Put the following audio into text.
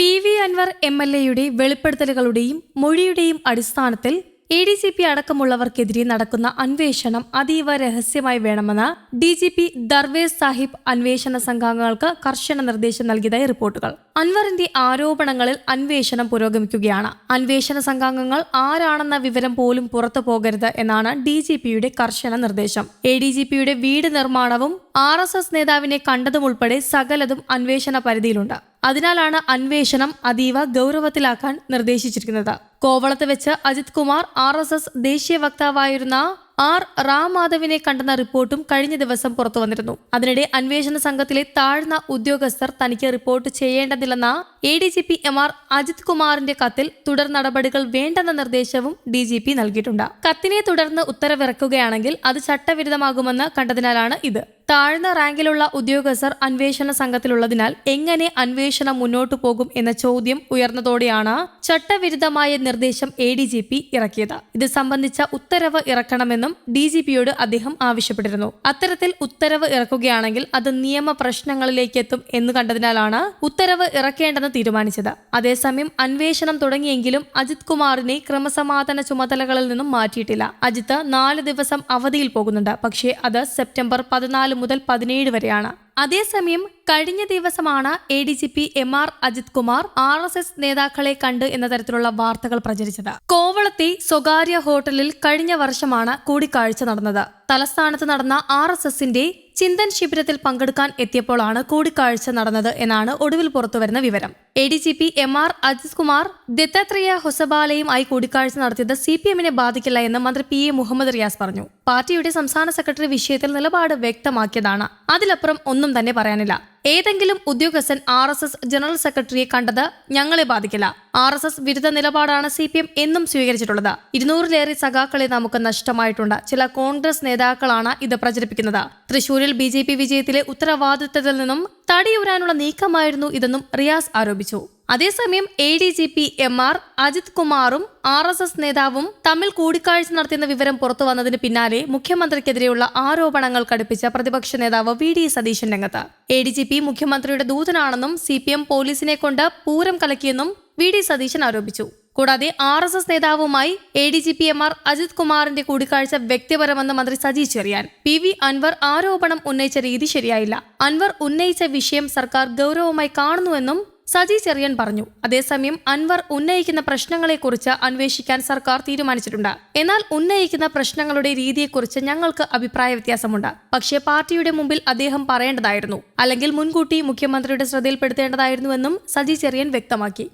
P V Anvar M L എയുടെ വെളിപ്പെടുത്തലുകളുടെയും മൊഴിയുടെയും അടിസ്ഥാനത്തിൽ എ ഡി സി പി അടക്കമുള്ളവർക്കെതിരെ നടക്കുന്ന അന്വേഷണം അതീവ രഹസ്യമായി വേണമെന്ന് D G P Darvesh Sahib അന്വേഷണ സംഘാംഗങ്ങൾക്ക് കർശന നിർദ്ദേശം നൽകിയതായി റിപ്പോർട്ടുകൾ. അൻവറിന്റെ ആരോപണങ്ങളിൽ അന്വേഷണം പുരോഗമിക്കുകയാണ്. അന്വേഷണ സംഘാംഗങ്ങൾ ആരാണെന്ന വിവരം പോലും പുറത്തു പോകരുത് എന്നാണ് ഡി ജി പിയുടെ കർശന നിർദ്ദേശം. എ ഡി ജി പിയുടെ വീട് നിർമ്മാണവും ആർ എസ് എസ് നേതാവിനെ കണ്ടതുമുൾപ്പെടെ സകലതും അന്വേഷണ പരിധിയിലുണ്ട്. അതിനാലാണ് അന്വേഷണം അതീവ ഗൗരവത്തിലാക്കാൻ നിർദ്ദേശിച്ചിരിക്കുന്നത്. കോവളത്ത് വെച്ച് Ajith Kumar R S S ദേശീയ വക്താവായിരുന്ന ആർ റാം മാധവിനെ കണ്ടെന്ന റിപ്പോർട്ടും കഴിഞ്ഞ ദിവസം പുറത്തു വന്നിരുന്നു. അതിനിടെ അന്വേഷണ സംഘത്തിലെ താഴ്ന്ന ഉദ്യോഗസ്ഥർ തനിക്ക് report ചെയ്യേണ്ടതില്ലെന്ന A D G P M R Ajith കുമാറിന്റെ കത്തിൽ തുടർ നടപടികൾ വേണ്ടെന്ന നിർദ്ദേശവും ഡി ജി പി നൽകിയിട്ടുണ്ട്. കത്തിനെ തുടർന്ന് ഉത്തരവിറക്കുകയാണെങ്കിൽ അത് ചട്ടവിരുദ്ധമാകുമെന്ന് കണ്ടതിനാലാണ് ഇത്. താഴ്ന്ന റാങ്കിലുള്ള ഉദ്യോഗസ്ഥർ അന്വേഷണ സംഘത്തിലുള്ളതിനാൽ എങ്ങനെ അന്വേഷണം മുന്നോട്ടു പോകും എന്ന ചോദ്യം ഉയർന്നതോടെയാണ് ചട്ടവിരുദ്ധമായ നിർദ്ദേശം എ ഡി ജി പി ഇറക്കിയത്. ഇത് സംബന്ധിച്ച ഉത്തരവ് ഇറക്കണമെന്നും ഡി ജി പിയോട് അദ്ദേഹം ആവശ്യപ്പെട്ടിരുന്നു. അത്തരത്തിൽ ഉത്തരവ് ഇറക്കുകയാണെങ്കിൽ അത് നിയമ പ്രശ്നങ്ങളിലേക്ക് എത്തും എന്ന് കണ്ടതിനാലാണ് ഉത്തരവ് ഇറക്കേണ്ടെന്ന് തീരുമാനിച്ചത്. അതേസമയം അന്വേഷണം തുടങ്ങിയെങ്കിലും അജിത് കുമാറിനെ ക്രമസമാധാന ചുമതലകളിൽ നിന്നും മാറ്റിയിട്ടില്ല. അജിത്ത് നാല് ദിവസം അവധിയിൽ പോകുന്നുണ്ട്. പക്ഷേ അത് സെപ്റ്റംബർ പതിനാല് മുതൽ പതിനേഴ് വരെയാണ്. അതേസമയം കഴിഞ്ഞ ദിവസമാണ് A D G P M R Ajith Kumar R S S നേതാക്കളെ കണ്ട് എന്ന തരത്തിലുള്ള വാർത്തകൾ പ്രചരിച്ചത്. കോവളത്തെ സ്വകാര്യ ഹോട്ടലിൽ കഴിഞ്ഞ വർഷമാണ് കൂടിക്കാഴ്ച നടന്നത്. തലസ്ഥാനത്ത് നടന്ന ആർ എസ് എസിന്റെ ചിന്തൻ ശിബിരത്തിൽ പങ്കെടുക്കാൻ എത്തിയപ്പോഴാണ് കൂടിക്കാഴ്ച നടന്നത് എന്നാണ് ഒടുവിൽ പുറത്തുവരുന്ന വിവരം. A D G P M R Ajith Kumar Dattatreya ഹൊസബാലയുമായി കൂടിക്കാഴ്ച നടത്തിയത് സി പി എമ്മിനെ ബാധിക്കില്ല എന്ന് മന്ത്രി പി എ മുഹമ്മദ് റിയാസ് പറഞ്ഞു. പാർട്ടിയുടെ സംസ്ഥാന സെക്രട്ടറി വിഷയത്തിൽ നിലപാട് വ്യക്തമാക്കിയതാണ്. അതിലപ്പുറം ഒന്നും തന്നെ പറയാനില്ല. ഏതെങ്കിലും ഉദ്യോഗസ്ഥൻ ആർ എസ് എസ് ജനറൽ സെക്രട്ടറിയെ കണ്ടത് ഞങ്ങളെ ബാധിക്കില്ല. ആർ എസ് എസ് വിരുദ്ധ നിലപാടാണ് സി പി എം എന്നും സ്വീകരിച്ചിട്ടുള്ളത്. ഇരുന്നൂറിലേറെ സഖാക്കളെ നമുക്ക് നഷ്ടമായിട്ടുണ്ട്. ചില കോൺഗ്രസ് നേതാക്കളാണ് ഇത് പ്രചരിപ്പിക്കുന്നത്. തൃശൂരിൽ ബി ജെ പി വിജയത്തിലെ ഉത്തരവാദിത്തത്തിൽ നിന്നും തടിയുരാനുള്ള നീക്കമായിരുന്നു ഇതെന്നും റിയാസ് ആരോപിച്ചു. അതേസമയം A D G P M R Ajith കുമാറും ആർ എസ് എസ് നേതാവും തമ്മിൽ കൂടിക്കാഴ്ച നടത്തിയെന്ന വിവരം പുറത്തു വന്നതിന് പിന്നാലെ മുഖ്യമന്ത്രിക്കെതിരെയുള്ള ആരോപണങ്ങൾ കടുപ്പിച്ച പ്രതിപക്ഷ നേതാവ് വി ഡി സതീശൻ രംഗത്ത്. എ ഡി ജി പി മുഖ്യമന്ത്രിയുടെ ദൂതനാണെന്നും സി പി എം പോലീസിനെ കൊണ്ട് പൂരം കലക്കിയെന്നും വി ഡി സതീശൻ ആരോപിച്ചു. കൂടാതെ R S S നേതാവുമായി A D G P M R Ajith കുമാറിന്റെ കൂടിക്കാഴ്ച വ്യക്തിപരമെന്ന് മന്ത്രി സജി ചെറിയാൻ. പി വി അൻവർ ആരോപണം ഉന്നയിച്ച രീതി ശരിയായില്ല. അൻവർ ഉന്നയിച്ച വിഷയം സർക്കാർ ഗൗരവമായി കാണുന്നുവെന്നും സജി ചെറിയൻ പറഞ്ഞു. അതേസമയം അൻവർ ഉന്നയിക്കുന്ന പ്രശ്നങ്ങളെക്കുറിച്ച് അന്വേഷിക്കാൻ സർക്കാർ തീരുമാനിച്ചിട്ടുണ്ട്. എന്നാൽ ഉന്നയിക്കുന്ന പ്രശ്നങ്ങളുടെ രീതിയെക്കുറിച്ച് ഞങ്ങൾക്ക് അഭിപ്രായ വ്യത്യാസമുണ്ട്. പക്ഷേ പാർട്ടിയുടെ മുമ്പിൽ അദ്ദേഹം പറയേണ്ടതായിരുന്നു. അല്ലെങ്കിൽ മുൻകൂട്ടി മുഖ്യമന്ത്രിയുടെ ശ്രദ്ധയിൽപ്പെടുത്തേണ്ടതായിരുന്നുവെന്നും സജി ചെറിയൻ വ്യക്തമാക്കി.